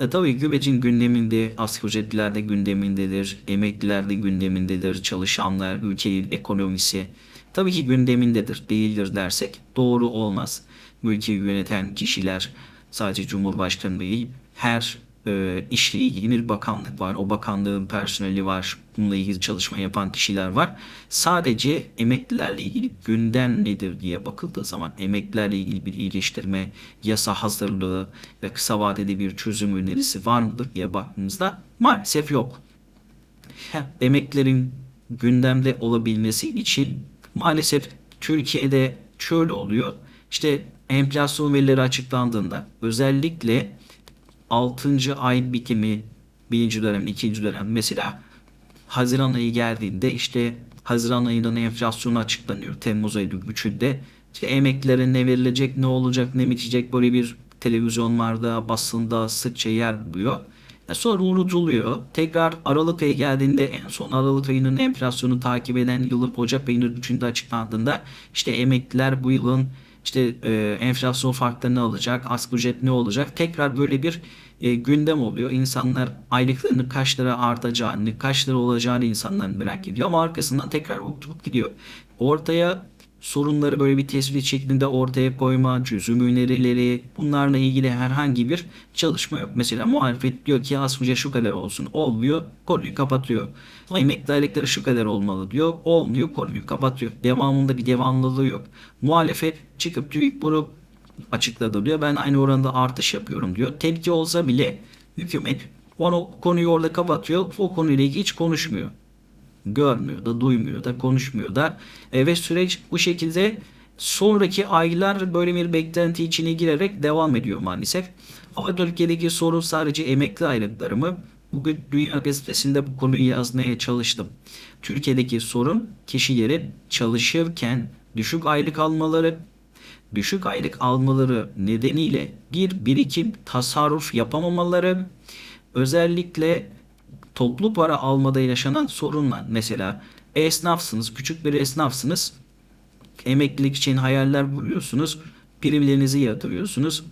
E, tabii güvecin gündeminde, asgari ücretliler de gündemindedir, emekliler de gündemindedir, çalışanlar, ülkenin ekonomisi tabii ki gündemindedir, değildir dersek doğru olmaz. Ülkeyi yöneten kişiler sadece Cumhurbaşkanı değil, her e, işle ilgili bir bakanlık var. O bakanlığın personeli var. Bununla ilgili çalışma yapan kişiler var. Sadece emeklilerle ilgili gündem nedir diye bakıldığı zaman emeklilerle ilgili bir iyileştirme, yasa hazırlığı ve kısa vadede bir çözüm önerisi var mıdır diye baktığımızda maalesef yok. Emeklilerin gündemde olabilmesi için maalesef Türkiye'de şöyle oluyor. İşte enflasyon verileri açıklandığında özellikle 6. ay bitimi birinci dönem, ikinci dönem mesela Haziran ayı geldiğinde işte Haziran ayının enflasyonu açıklanıyor. Temmuz ayı üçünde işte emeklilere ne verilecek, ne olacak, ne bitecek böyle bir televizyonlarda, basında sıkça yer buluyor. E sonra unutuluyor. Tekrar Aralık ayı geldiğinde en son Aralık ayının enflasyonu takip eden yılın Ocak ayının üçünde açıklandığında işte emekliler bu yılın işte e, enflasyon farklarını alacak, asgari ücret ne olacak? Tekrar böyle bir e, gündem oluyor. İnsanlar aylıklarını kaç lira artacağını, kaç lira olacağını insanlar merak ediyor ama arkasından tekrar unutup gidiyor. Ortaya sorunları böyle bir tespit şeklinde ortaya koyma, çözüm önerileri bunlarla ilgili herhangi bir çalışma yok. Mesela muhalefet diyor ki asgari şu kadar olsun. Olmuyor, konuyu kapatıyor. Ama emekli aylıkları şu kadar olmalı diyor. Olmuyor, konuyu kapatıyor. Devamında bir devamlılığı yok. Muhalefet çıkıp TÜİK bunu açıkladı diyor. Ben aynı oranda artış yapıyorum diyor. Tepki olsa bile hükümet onu konuyu orada kapatıyor. O konuyla ilgili hiç konuşmuyor görmüyor da duymuyor da konuşmuyor da e, ve süreç bu şekilde sonraki aylar böyle bir beklenti içine girerek devam ediyor maalesef. Ama Türkiye'deki sorun sadece emekli aylıkları mı? Bugün Dünya Gazetesi'nde bu konuyu yazmaya çalıştım. Türkiye'deki sorun kişilerin çalışırken düşük aylık almaları, düşük aylık almaları nedeniyle bir birikim tasarruf yapamamaları, özellikle toplu para almada yaşanan sorunlar. Mesela esnafsınız, küçük bir esnafsınız. Emeklilik için hayaller kuruyorsunuz. Primlerinizi yatırıyorsunuz.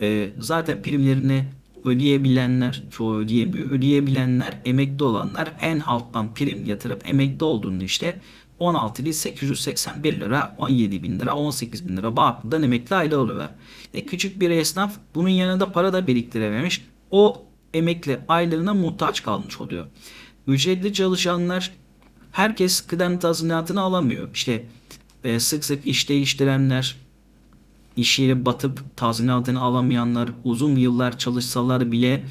Ee, zaten primlerini ödeyebilenler, çoğu ödeyemiyor. Ödeyebilenler, emekli olanlar en alttan prim yatırıp emekli olduğunda işte 16.881 lira, 17 bin lira, 18 bin lira bağımlıdan emekli aylığı alıyorlar. E, küçük bir esnaf bunun yanında para da biriktirememiş. O emekli aylığına muhtaç kalmış oluyor. Ücretli çalışanlar herkes kıdem tazminatını alamıyor. İşte e, sık sık iş değiştirenler, iş yeri batıp tazminatını alamayanlar, uzun yıllar çalışsalar bile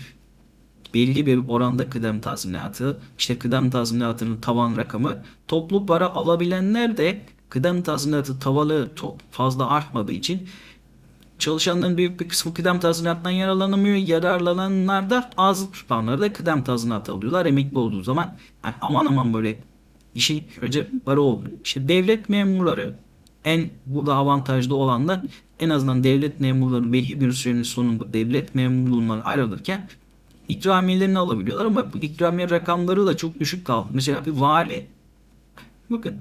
belli bir oranda kıdem tazminatı, işte kıdem tazminatının tavan rakamı, toplu para alabilenler de kıdem tazminatı tavalı fazla artmadığı için Çalışanların büyük bir kısmı kıdem tazminatından yararlanamıyor. Yararlananlar da az tutanları da kıdem tazminatı alıyorlar. Emekli olduğu zaman yani aman aman böyle işi önce para oldu. İşte devlet memurları en burada avantajlı olanlar en azından devlet memurları belli bir sürenin sonunda devlet memurluğundan ayrılırken ikramiyelerini alabiliyorlar ama bu ikramiye rakamları da çok düşük kaldı. Mesela bir vali bakın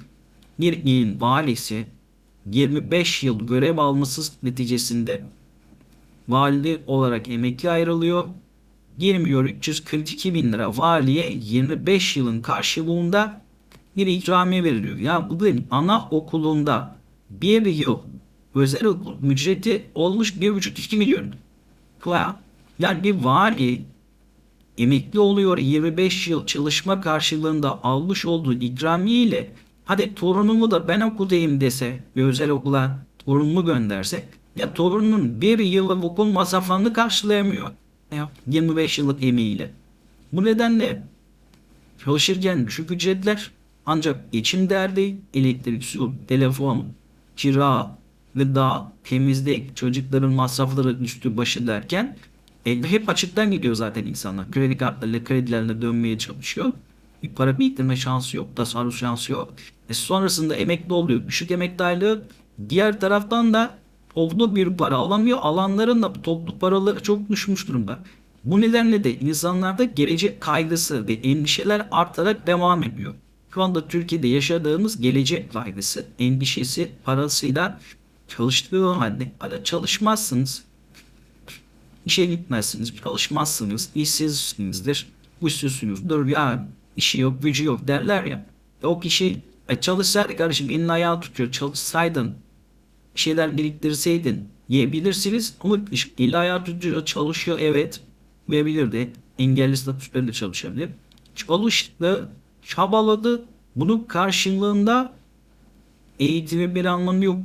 bir ilin valisi 25 yıl görev alması neticesinde vali olarak emekli ayrılıyor. Girmiyor 342 bin lira valiye 25 yılın karşılığında bir ikramiye veriliyor. Ya bugün ana okulunda bir yıl özel okul ücreti olmuş 1,5-2 milyon. Yani bir vali emekli oluyor 25 yıl çalışma karşılığında almış olduğu ikramiye ile Hadi torunumu da ben okuldayım dese bir özel okula torunumu gönderse ya torunun bir yıl okul masraflarını karşılayamıyor. Ya, 25 yıllık emeğiyle. Bu nedenle çalışırken düşük ücretler ancak geçim derdi elektrik, su, telefon, kira, gıda, temizlik, çocukların masrafları üstü başı derken e, hep açıktan gidiyor zaten insanlar. Kredi kartlarıyla kredilerle dönmeye çalışıyor bir para biriktirme şansı yok. Tasarruf şansı yok. E sonrasında emekli oluyor. Düşük emekli diğer taraftan da olduğu bir para alamıyor. Alanların da toplu paraları çok düşmüş durumda. Bu nedenle de insanlarda gelecek kaygısı ve endişeler artarak devam ediyor. Şu anda Türkiye'de yaşadığımız gelecek kaygısı, endişesi parasıyla çalıştığı halde para çalışmazsınız. İşe gitmezsiniz, çalışmazsınız, işsizsinizdir, güçsüzsünüzdür, ya işi yok, gücü yok derler ya. O kişi e, çalışsaydı kardeşim elini ayağı tutuyor, çalışsaydın, bir şeyler biriktirseydin yiyebilirsiniz. Ama eli ayağı tutuyor, çalışıyor evet. Verebilirdi. Engelli statüslerinde çalışabilir. Çalıştı, çabaladı. Bunun karşılığında eğitimin bir anlamı yok.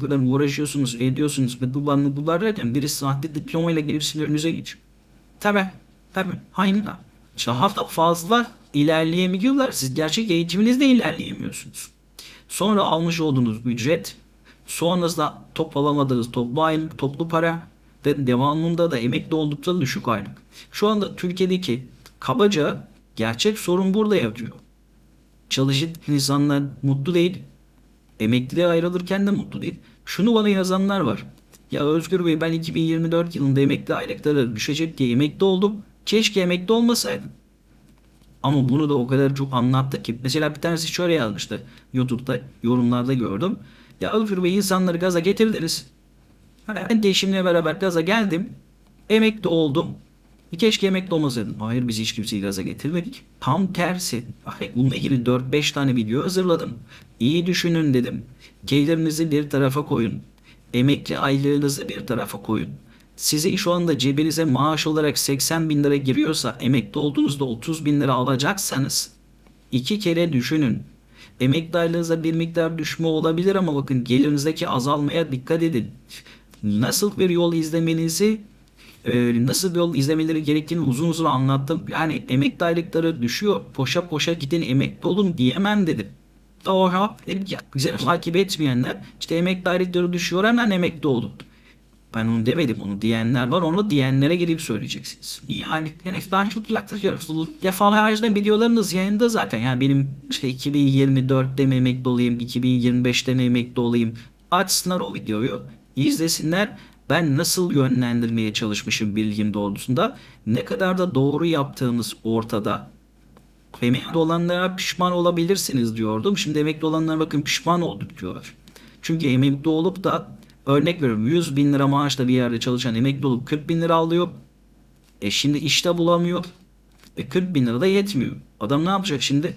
Kadar uğraşıyorsunuz, ediyorsunuz ve duvarını duvar derken biri sahte diplomayla gelip sizin önünüze geçiyor. Tabi, tabi. Daha da fazla ilerleyemiyorlar. Siz gerçek eğitiminizde ilerleyemiyorsunuz. Sonra almış olduğunuz ücret, sonrasında toplamadığınız toplu aylık, toplu para ve devamında da emekli oldukça düşük aylık. Şu anda Türkiye'deki kabaca gerçek sorun burada yatıyor. Çalışan insanlar mutlu değil. Emekliliğe ayrılırken de mutlu değil. Şunu bana yazanlar var. Ya Özgür Bey ben 2024 yılında emekli aylıkları düşecek diye emekli oldum. Keşke emekli olmasaydım. Ama bunu da o kadar çok anlattı ki. Mesela bir tanesi şöyle yazmıştı. YouTube'da yorumlarda gördüm. Ya Özgür Bey insanları gaza getirdiniz. Ben değişimle beraber gaza geldim. Emekli oldum. Keşke emekli olmasaydım. Hayır biz hiç kimseyi gaza getirmedik. Tam tersi. Ay, bununla ilgili 4-5 tane video hazırladım. İyi düşünün dedim. Gelirinizi bir tarafa koyun. Emekli aylığınızı bir tarafa koyun. Size şu anda cebinize maaş olarak 80 bin lira giriyorsa emekli olduğunuzda 30 bin lira alacaksanız iki kere düşünün. Emekli aylığınızda bir miktar düşme olabilir ama bakın gelirinizdeki azalmaya dikkat edin. Nasıl bir yol izlemenizi e, nasıl bir yol izlemeleri gerektiğini uzun uzun anlattım. Yani emekli aylıkları düşüyor. Poşa poşa gidin emekli olun diyemem dedim. Daha güzel takip etmeyenler işte emekli aylıkları düşüyor hemen emekli olun. Ben onu demedim onu diyenler var onu diyenlere gelip söyleyeceksiniz. Yani, ben çok yaklaşıyorum. Defalarca videolarınız yayında zaten. Yani benim işte 2024'te mi emekli olayım, 2025'te mi emekli olayım. Açsınlar o videoyu. izlesinler. Ben nasıl yönlendirmeye çalışmışım bilgim doğrultusunda. Ne kadar da doğru yaptığımız ortada. Emekli olanlara pişman olabilirsiniz diyordum. Şimdi emekli olanlara bakın pişman olduk diyorlar. Çünkü emekli olup da örnek veriyorum 100 bin lira maaşla bir yerde çalışan emekli olup 40 bin lira alıyor. E şimdi işte bulamıyor. E 40 bin lira da yetmiyor. Adam ne yapacak şimdi?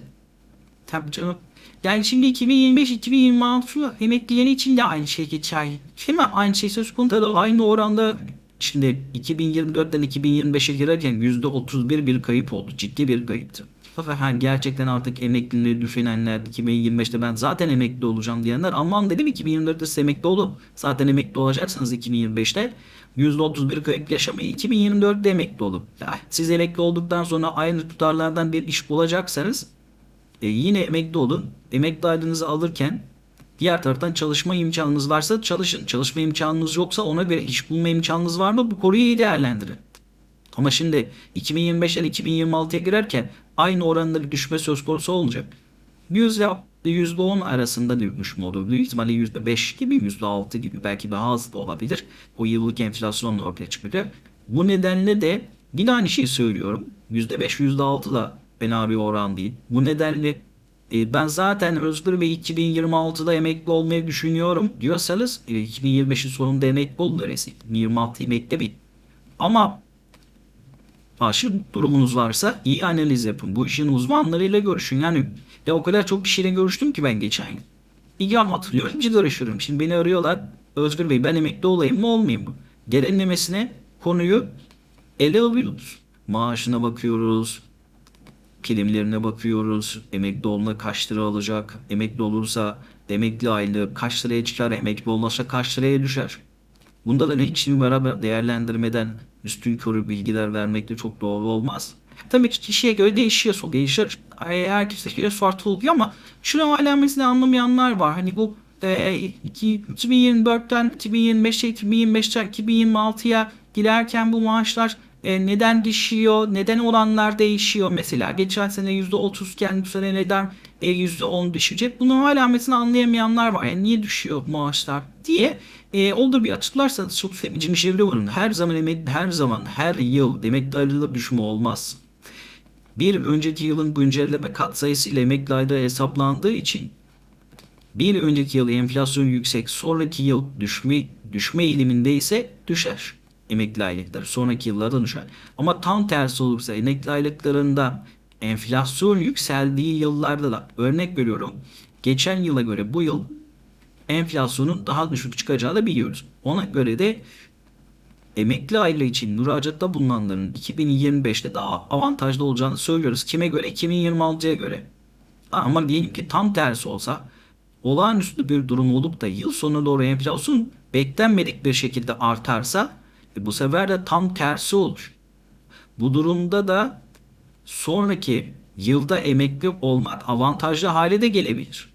Tabii canım. Yani şimdi 2025-2026 emeklileri için de aynı şey geçerli. Mi? Aynı şey söz konusu da aynı oranda şimdi 2024'ten 2025'e girerken %31 bir kayıp oldu. Ciddi bir kayıptı. Hani gerçekten artık emekliliği düşünenler 2025'te ben zaten emekli olacağım diyenler aman dedim 2024'te siz emekli olun. Zaten emekli olacaksınız 2025'te. %31 kayıp yaşamayı 2024'te emekli olun. Siz emekli olduktan sonra aynı tutarlardan bir iş bulacaksanız e, yine emekli olun. Emekli aylığınızı alırken diğer taraftan çalışma imkanınız varsa çalışın. Çalışma imkanınız yoksa ona göre iş bulma imkanınız var mı? Bu konuyu iyi değerlendirin. Ama şimdi 2025'ten 2026'ya girerken aynı oranda bir düşme söz konusu olacak. %, %10 arasında bir düşme olur. Büyük ihtimalle %5 gibi, %6 gibi belki daha az da olabilir. O yıllık enflasyonla ortaya çıkacak. Bu nedenle de yine aynı şeyi söylüyorum. %5, %6 da fena bir oran değil. Bu nedenle ben zaten Özgür Bey 2026'da emekli olmayı düşünüyorum diyorsanız e, 2025'in sonunda emekli olun öyleyse. 2026 emekli bir. Ama aşırı durumunuz varsa iyi analiz yapın. Bu işin uzmanlarıyla görüşün. Yani ya o kadar çok kişiyle görüştüm ki ben geçen gün. İyi hatırlıyorum. Ciddi uğraşıyorum. Şimdi beni arıyorlar. Özgür Bey ben emekli olayım mı olmayayım mı? Gelenlemesine konuyu ele alıyoruz. Maaşına bakıyoruz. Primlerine bakıyoruz. Emekli olma kaç lira alacak? Emekli olursa emekli aylığı kaç liraya çıkar? Emekli olmazsa kaç liraya düşer? Bunda da hiçbir beraber değerlendirmeden üstün körü bilgiler vermek de çok doğru olmaz. Tabii ki kişiye göre değişiyor. Değişir. Herkese göre farklı oluyor ama şunu alamesini anlamayanlar var. Hani bu e, 2024'ten 2025'e 2025'ten 2026'ya giderken bu maaşlar e, neden düşüyor? Neden olanlar değişiyor mesela? Geçen sene %30 iken bu sene neden e, %10 düşecek? Bunu hala mesela anlayamayanlar var. Yani niye düşüyor maaşlar diye e, olur bir açıklarsanız çok seveceğim şey var. Her zaman emek, her zaman, her yıl emekli ayrılığı düşme olmaz. Bir önceki yılın güncelleme katsayısı ile emekli hesaplandığı için bir önceki yıl enflasyon yüksek, sonraki yıl düşme düşme eğiliminde ise düşer. Emekli aylıkları sonraki yıllarda düşer. Ama tam tersi olursa emekli aylıklarında enflasyon yükseldiği yıllarda da örnek veriyorum. Geçen yıla göre bu yıl enflasyonun daha düşük çıkacağı da biliyoruz. Ona göre de emekli aylığı için müracaatta bulunanların 2025'te daha avantajlı olacağını söylüyoruz. Kime göre? 2026'ya göre. Ama diyelim ki tam tersi olsa olağanüstü bir durum olup da yıl sonuna doğru enflasyon beklenmedik bir şekilde artarsa bu sefer de tam tersi olur. Bu durumda da sonraki yılda emekli olmak avantajlı hale de gelebilir.